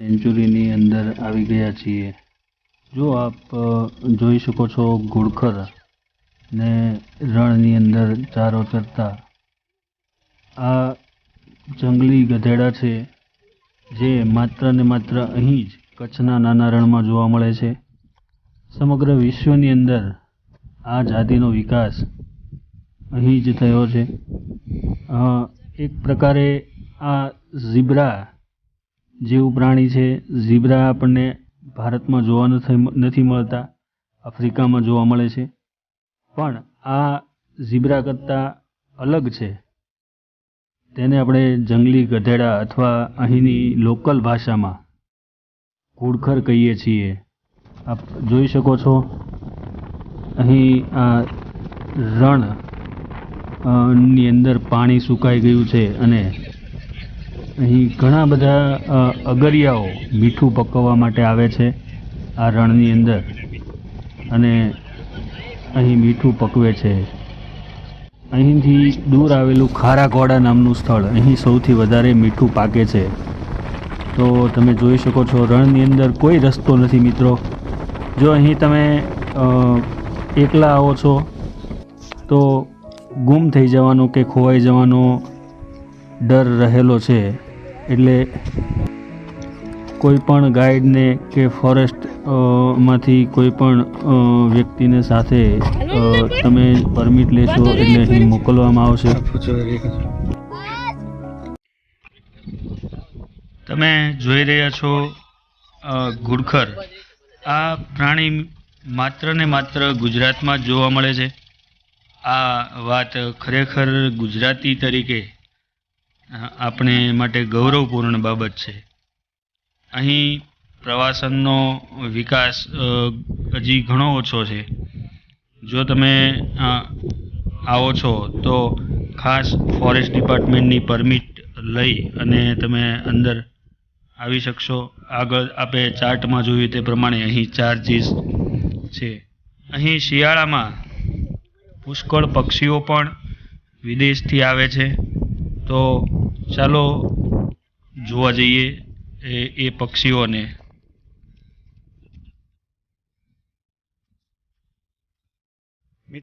સેન્ચુરીની અંદર આવી ગયા છીએ. જો આપ જોઈ શકો છો ઘુડખર ને રણની અંદર ચારો ચરતા આ જંગલી ગધેડા છે જે માત્ર ને માત્ર અહીં જ કચ્છના નાના રણમાં જોવા મળે છે. સમગ્ર વિશ્વની અંદર આ જાતિનો વિકાસ અહીં જ થયો છે. એક પ્રકારે આ ઝીબ્રા જેવું પ્રાણી છે, ઝીબ્રા આપણને ભારતમાં જોવા નથી મળતા, આફ્રિકામાં જોવા મળે છે. પણ આ ઝીબ્રા કરતાં અલગ છે. તેને આપણે જંગલી ગધેડા અથવા અહીંની લોકલ ભાષામાં ઘુડખર કહીએ છીએ. આપ જોઈ શકો છો, અહીં આ રણની અંદર પાણી સુકાઈ ગયું છે અને અહીં ઘણા બધા અગરિયાઓ મીઠું પકવવા માટે આવે છે આ રણની અંદર. અને અહીં મીઠું પકવે છે. અહીંથી દૂર આવેલું ખારાકોડા નામનું સ્થળ. અહીં સૌથી વધારે મીઠું પાકે છે. તો તમે જોઈ શકો છો, રણની અંદર કોઈ રસ્તો નથી મિત્રો. જો અહીં તમે એકલા આવો છો, તો ગુમ થઈ જવાનો કે ખોવાઈ જવાનો ડર રહેલો છે. એટલે કોઈ પણ ગાઈડને કે ફોરેસ્ટમાંથી કોઈ પણ વ્યક્તિને સાથે તમે પરમિટ લેશો એટલે અહીં મોકલવામાં આવશે. તમે જોઈ રહ્યા છો ઘુડખર આ પ્રાણી માત્ર ને માત્ર ગુજરાતમાં જોવા મળે છે. આ વાત ખરેખર ગુજરાતી તરીકે આપણે માટે ગૌરવપૂર્ણ બાબત છે. અહીં પ્રવાસનનો વિકાસ હજી ઘણો ઓછો છે. જો તમે આવો છો, તો ખાસ ફોરેસ્ટ ડિપાર્ટમેન્ટની પરમિટ લઈ અને તમે અંદર આવી શકશો. આગળ આપણે ચાર્ટમાં જોયું તે પ્રમાણે અહીં ચાર્જીસ છે. અહીં શિયાળામાં પુષ્કળ પક્ષીઓ પણ વિદેશથી આવે છે. તો ચાલો જોવા જઈએ એ એ પક્ષીઓને.